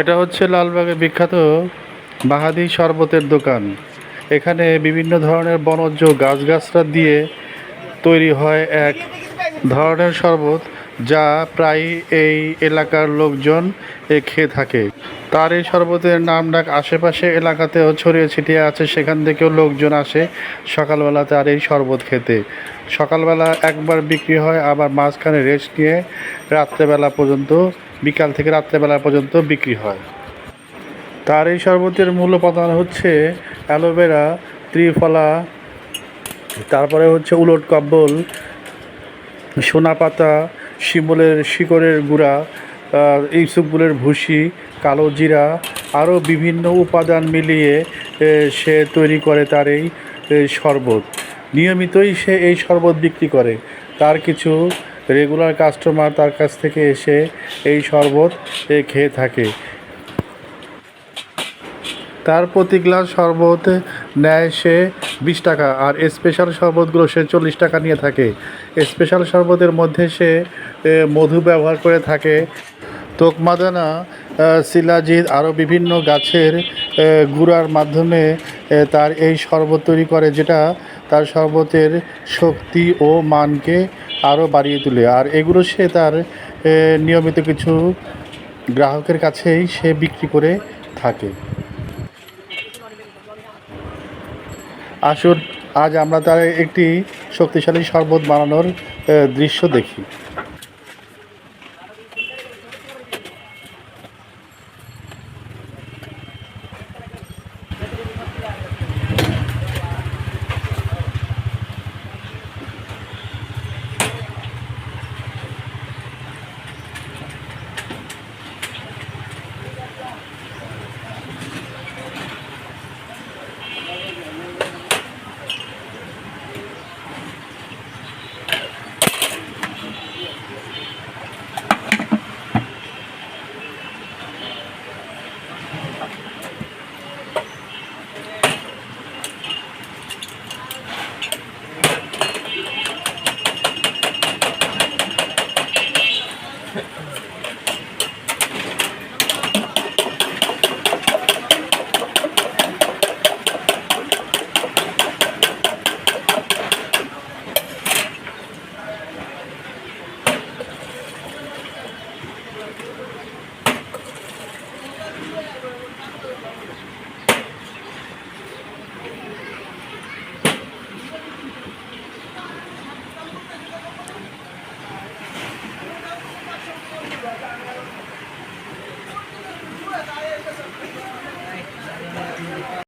এটা হচ্ছে লালবাগের বিখ্যাত বাহাদি শরবতের দোকান। এখানে বিভিন্ন ধরনের বনজ গাছগাছরা দিয়ে তৈরি হয় এক ধরনের শরবত যা প্রায় এই এলাকার লোকজন এ খেয়ে থাকে। তার এই শরবতের নাম ডাক আশেপাশে এলাকাতেও ছড়িয়ে ছিটিয়ে আছে। সেখান থেকেও লোকজন আসে সকালবেলা তার এই শরবত খেতে। সকালবেলা একবার বিক্রি হয়, আবার মাঝখানে রেস্ট নিয়ে রাত্রেবেলা পর্যন্ত বিকাল থেকে রাত্রেবেলা পর্যন্ত বিক্রি হয়। তার এই শরবতের মূল উপাদান হচ্ছে অ্যালোভেরা, ত্রিফলা, তারপরে হচ্ছে উলট কব্বল সোনা পাতা, শিমলের শিকড়ের গুঁড়া এই সুপগুলের ভুসি, কালো জিরা, আরও বিভিন্ন উপাদান মিলিয়ে সে তৈরি করে তার এই শরবত। নিয়মিতই সে এই শরবত বিক্রি করে। তার কিছু রেগুলার কাস্টমার তার কাছ থেকে এসে এই শরবত খেয়ে থাকে। তার প্রতি গ্লাস শরবত নেয় সে বিশ টাকা আর স্পেশাল শরবতগুলো সে চল্লিশ টাকা নিয়ে থাকে। স্পেশাল শরবতের মধ্যে সে মধু ব্যবহার করে থাকে। তোকমাদানা শিলাজিৎ আরও বিভিন্ন গাছের গুঁড়ার মাধ্যমে তার এই শরবত তৈরি করে, যেটা তার শরবতের শক্তি ও মানকে আরও বাড়িয়ে তোলে। আর এগুলো সে তার নিয়মিত কিছু গ্রাহকের কাছেই সে বিক্রি করে থাকে। আসুন, আজ আমরা তার একটি শক্তিশালী শরবত বানানোর দৃশ্য দেখি।